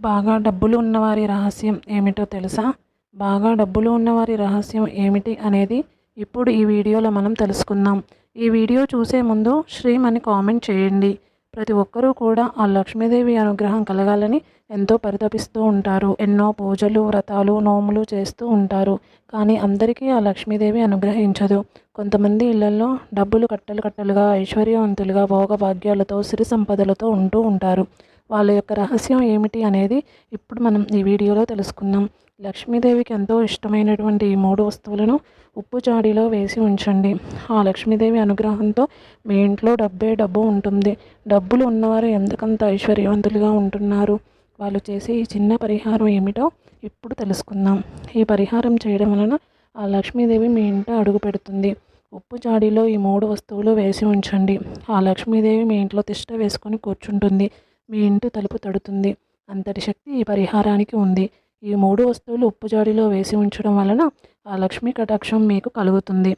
బాగా డబ్బులు ఉన్నవారి రహస్యం ఏమిటో తెలుసా? బాగా డబ్బులు ఉన్నవారి రహస్యం ఏమిటి అనేది ఇప్పుడు ఈ వీడియోలో మనం తెలుసుకుందాం. ఈ వీడియో చూసే ముందు శ్రీమ్ అని కామెంట్ చేయండి. ప్రతి ఒక్కరూ కూడా ఆ లక్ష్మీదేవి అనుగ్రహం కలగాలని ఎంతో పరితపిస్తూ ఉంటారు. ఎన్నో పూజలు వ్రతాలు నోములు చేస్తూ ఉంటారు. కానీ అందరికీ ఆ లక్ష్మీదేవి అనుగ్రహించదు. కొంతమంది ఇళ్ళలో డబ్బులు కట్టలు కట్టలుగా ఐశ్వర్యవంతులుగా భోగభాగ్యాలతో సిరి సంపదలతో ఉంటూ ఉంటారు. వాళ్ళ యొక్క రహస్యం ఏమిటి అనేది ఇప్పుడు మనం ఈ వీడియోలో తెలుసుకుందాం. లక్ష్మీదేవికి ఎంతో ఇష్టమైనటువంటి ఈ మూడు వస్తువులను ఉప్పు జాడీలో వేసి ఉంచండి. ఆ లక్ష్మీదేవి అనుగ్రహంతో మీ ఇంట్లో డబ్బే డబ్బు ఉంటుంది. డబ్బులు ఉన్నవారు ఎంతకంత ఐశ్వర్యవంతులుగా ఉంటున్నారు? వాళ్ళు చేసే ఈ చిన్న పరిహారం ఏమిటో ఇప్పుడు తెలుసుకుందాం. ఈ పరిహారం చేయడం వలన ఆ లక్ష్మీదేవి మీ ఇంట అడుగు పెడుతుంది. ఉప్పు జాడీలో ఈ మూడు వస్తువులు వేసి ఉంచండి. ఆ లక్ష్మీదేవి మీ ఇంట్లో తిష్ట వేసుకొని కూర్చుంటుంది. మీ ఇంటి తలుపు తడుతుంది. అంతటి శక్తి ఈ పరిహారానికి ఉంది. ఈ మూడు వస్తువులు ఉప్పు జాడీలో వేసి ఉంచడం వలన ఆ లక్ష్మీ కటాక్షం మీకు కలుగుతుంది.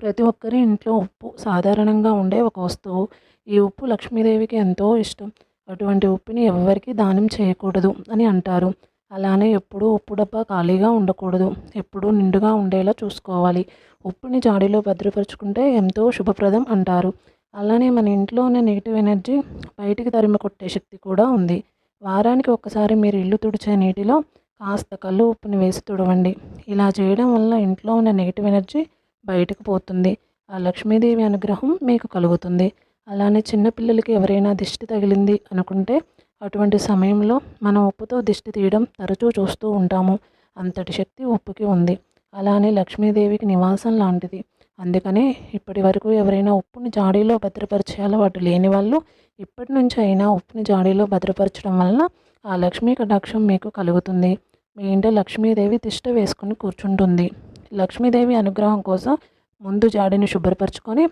ప్రతి ఒక్కరి ఇంట్లో ఉప్పు సాధారణంగా ఉండే ఒక వస్తువు. ఈ ఉప్పు లక్ష్మీదేవికి ఎంతో ఇష్టం. అటువంటి ఉప్పుని ఎవ్వరికీ దానం చేయకూడదు అని అంటారు. అలానే ఎప్పుడూ ఉప్పు డబ్బా ఖాళీగా ఉండకూడదు. ఎప్పుడూ నిండుగా ఉండేలా చూసుకోవాలి. ఉప్పుని జాడీలో భద్రపరుచుకుంటే ఎంతో శుభప్రదం అంటారు. అలానే మన ఇంట్లో ఉన్న నెగిటివ్ ఎనర్జీ బయటికి తరిమి కొట్టే శక్తి కూడా ఉంది. వారానికి ఒక్కసారి మీరు ఇల్లు తుడిచే నీటిలో కాస్త కళ్ళు ఉప్పుని వేసి తుడవండి. ఇలా చేయడం వల్ల ఇంట్లో ఉన్న నెగిటివ్ ఎనర్జీ బయటకు పోతుంది. ఆ లక్ష్మీదేవి అనుగ్రహం మీకు కలుగుతుంది. అలానే చిన్నపిల్లలకి ఎవరైనా దిష్టి తగిలింది అనుకుంటే అటువంటి సమయంలో మనం ఉప్పుతో దిష్టి తీయడం తరచూ చూస్తూ ఉంటాము. అంతటి శక్తి ఉప్పుకి ఉంది. అలానే లక్ష్మీదేవికి నివాసం లాంటిది. అందుకనే ఇప్పటి వరకు ఎవరైనా ఉప్పుని జాడీలో భద్రపరిచే అలవాటు లేని వాళ్ళు ఇప్పటి నుంచి అయినా ఉప్పుని జాడీలో భద్రపరచడం వలన ఆ లక్ష్మీ కటాక్షం మీకు కలుగుతుంది. మీ ఇంట లక్ష్మీదేవి తిష్ట వేసుకుని కూర్చుంటుంది. లక్ష్మీదేవి అనుగ్రహం కోసం ముందు జాడీని శుభ్రపరచుకొని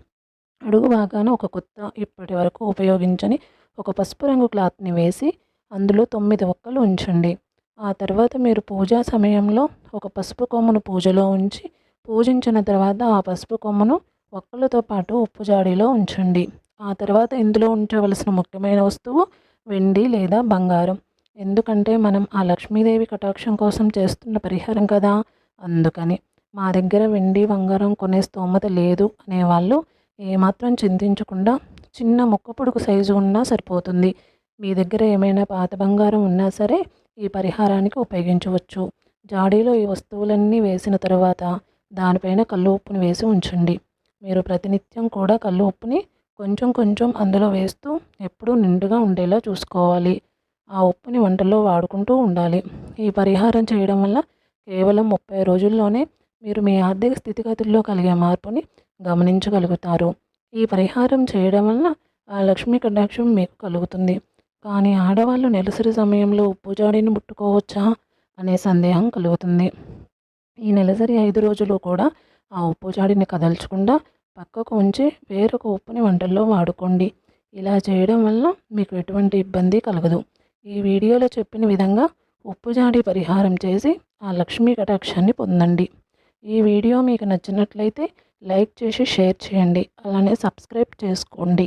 అడుగు భాగాన ఒక కొత్త ఇప్పటి వరకు ఉపయోగించని ఒక పసుపు రంగు క్లాత్ని వేసి అందులో తొమ్మిది ఒక్కలు ఉంచండి. ఆ తర్వాత మీరు పూజా సమయంలో ఒక పసుపు కొమ్మను పూజలో ఉంచి పూజించిన తర్వాత ఆ పసుపు కొమ్మను ఒక్కలతో పాటు ఉప్పు జాడీలో ఉంచండి. ఆ తర్వాత ఇందులో ఉంచవలసిన ముఖ్యమైన వస్తువు వెండి లేదా బంగారం. ఎందుకంటే మనం ఆ లక్ష్మీదేవి కటాక్షం కోసం చేస్తున్న పరిహారం కదా. అందుకని మా దగ్గర వెండి బంగారం కొనే స్తోమత లేదు అనేవాళ్ళు ఏమాత్రం చింతించకుండా చిన్న ముక్క పొడుగు సైజు ఉన్నా సరిపోతుంది. మీ దగ్గర ఏమైనా పాత బంగారం ఉన్నా సరే ఈ పరిహారానికి ఉపయోగించవచ్చు. జాడీలో ఈ వస్తువులన్నీ వేసిన తర్వాత దానిపైన కళ్ళు ఉప్పుని వేసి ఉంచండి. మీరు ప్రతినిత్యం కూడా కళ్ళు ఉప్పుని కొంచెం కొంచెం అందులో వేస్తూ ఎప్పుడూ నిండుగా ఉండేలా చూసుకోవాలి. ఆ ఉప్పుని వంటల్లో వాడుకుంటూ ఉండాలి. ఈ పరిహారం చేయడం వల్ల కేవలం ముప్పై రోజుల్లోనే మీరు మీ ఆర్థిక స్థితిగతుల్లో కలిగే మార్పుని గమనించగలుగుతారు. ఈ పరిహారం చేయడం వల్ల ఆ లక్ష్మీ కటాక్షం మీకు కలుగుతుంది. కానీ ఆడవాళ్ళు నెలసరి సమయంలో ఉప్పు జాడీని ముట్టుకోవచ్చా? అనే సందేహం కలుగుతుంది. ఈ నెలసరి ఐదు రోజులు కూడా ఆ ఉప్పు జాడిని కదల్చకుండా పక్కకు ఉంచి వేరొక ఉప్పుని వంటల్లో వాడుకోండి. ఇలా చేయడం వల్ల మీకు ఎటువంటి ఇబ్బంది కలగదు. ఈ వీడియోలో చెప్పిన విధంగా ఉప్పు జాడి పరిహారం చేసి ఆ లక్ష్మీ కటాక్షాన్ని పొందండి. ఈ వీడియో మీకు నచ్చినట్లయితే లైక్ చేసి షేర్ చేయండి. అలానే సబ్స్క్రైబ్ చేసుకోండి.